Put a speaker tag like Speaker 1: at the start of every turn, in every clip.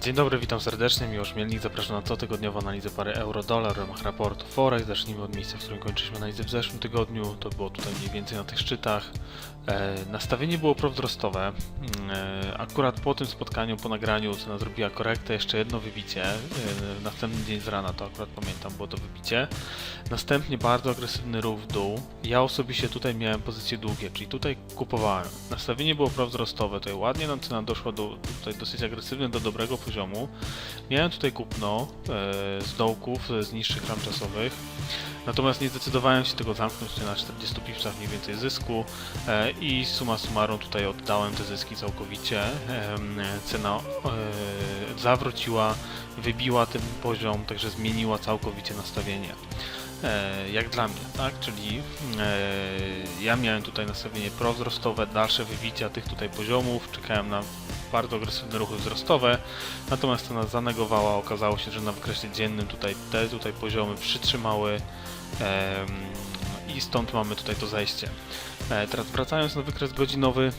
Speaker 1: Dzień dobry, witam serdecznie, Miłosz Mielnik, zapraszam na cotygodniową analizę pary euro-dolar w ramach raportu Forex. Zacznijmy od miejsca, w którym kończyliśmy analizę w zeszłym tygodniu, to było tutaj mniej więcej na tych szczytach. E, nastawienie było prowzrostowe, Mm, e, akurat po tym spotkaniu, po nagraniu cena zrobiła korektę, jeszcze jedno wybicie, e, następny dzień z rana, to akurat pamiętam, było to wybicie. Następnie bardzo agresywny ruch w dół. Ja osobiście tutaj miałem pozycje długie, czyli tutaj kupowałem. Nastawienie było prowzrostowe, tutaj ładnie nam cena doszła do tutaj dosyć agresywnie do dobrego poziomu. Miałem tutaj kupno e, z dołków, e, z niższych ram czasowych. Natomiast nie zdecydowałem się tego zamknąć na 40 pipsach mniej więcej zysku e, i suma summarum tutaj oddałem te zyski całkowicie. Em, Cena e, zawróciła, wybiła ten poziom, także zmieniła całkowicie nastawienie e, jak dla mnie, tak? Czyli e, ja miałem tutaj nastawienie prowzrostowe, dalsze wybicia tych tutaj poziomów, czekałem na bardzo agresywne ruchy wzrostowe, natomiast cena zanegowała, okazało się, że na wykresie dziennym tutaj te tutaj poziomy przytrzymały i stąd mamy tutaj to zejście. E, teraz wracając na wykres godzinowy, e,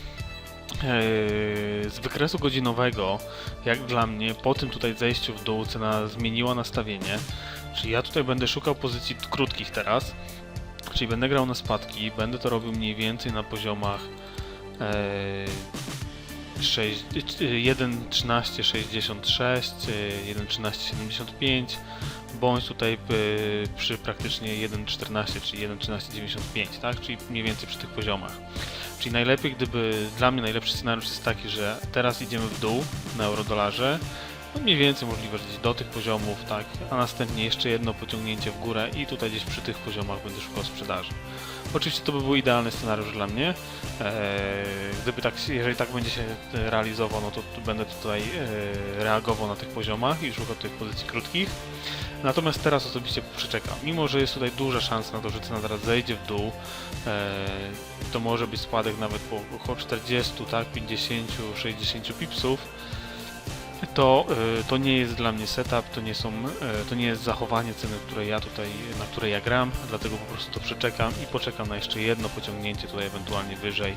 Speaker 1: z wykresu godzinowego, jak dla mnie, po tym tutaj zejściu w dół cena zmieniła nastawienie, Czyli ja tutaj będę szukał pozycji krótkich teraz, czyli będę grał na spadki, będę to robił mniej więcej na poziomach e, sześć- e, 1.1366, e, 1.1375, bądź tutaj e, przy praktycznie 1.14, czyli 1.1395, tak? Czyli mniej więcej przy tych poziomach. Czyli najlepiej, gdyby, dla mnie najlepszy scenariusz jest taki, że teraz idziemy w dół na eurodolarze, no mniej więcej możliwe, gdzieś do tych poziomów, tak, a następnie jeszcze jedno pociągnięcie w górę i tutaj gdzieś przy tych poziomach będę szukał sprzedaży. Oczywiście to by był idealny scenariusz dla mnie. Eee, gdyby tak, jeżeli tak będzie się e, realizował, no to będę tutaj e, reagował na tych poziomach i szukał tych pozycji krótkich. Natomiast teraz osobiście przeczekam. Mimo, że jest tutaj duża szansa na to, że cena zaraz zejdzie w dół, e, to może być spadek nawet po około 40, tak, 50, 60 pipsów to, y, to nie jest dla mnie setup, to nie, są, y, to nie jest zachowanie ceny, które ja tutaj, na której ja gram, dlatego po prostu to przeczekam i poczekam na jeszcze jedno pociągnięcie tutaj ewentualnie wyżej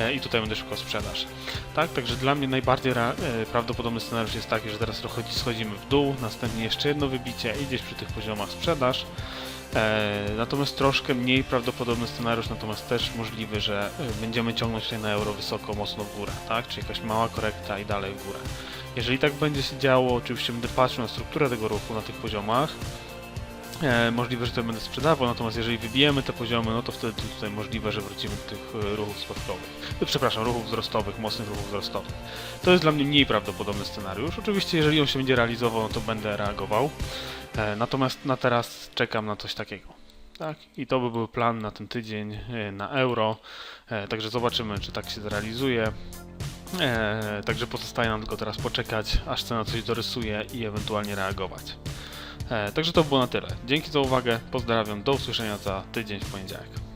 Speaker 1: e, i tutaj będę szukał sprzedaż. Tak, także dla mnie najbardziej e, prawdopodobny scenariusz jest taki, że teraz schodzi- schodzimy w dół, następnie jeszcze jedno wybicie i gdzieś przy tych poziomach sprzedaż. E, natomiast troszkę mniej prawdopodobny scenariusz, natomiast też możliwy, że będziemy ciągnąć tutaj na euro wysoko, mocno w górę, tak? Czyli jakaś mała korekta i dalej w górę. Jeżeli tak będzie się działo, oczywiście będę patrzył na strukturę tego ruchu na tych poziomach. E, możliwe, że to będę sprzedawał, natomiast jeżeli wybijemy te poziomy, no to wtedy tutaj możliwe, że wrócimy do tych e, ruchów spadkowych. E, Przepraszam, ruchów wzrostowych, mocnych ruchów wzrostowych. To jest dla mnie mniej prawdopodobny scenariusz. Oczywiście, jeżeli on się będzie realizował, no to będę reagował. E, natomiast na teraz czekam na coś takiego. Tak, i to by był plan na ten tydzień e, na euro. E, także zobaczymy, czy tak się zrealizuje. E, także pozostaje nam tylko teraz poczekać, aż cena coś dorysuje i ewentualnie reagować. E, także to było na tyle. Dzięki za uwagę, pozdrawiam, do usłyszenia za tydzień w poniedziałek.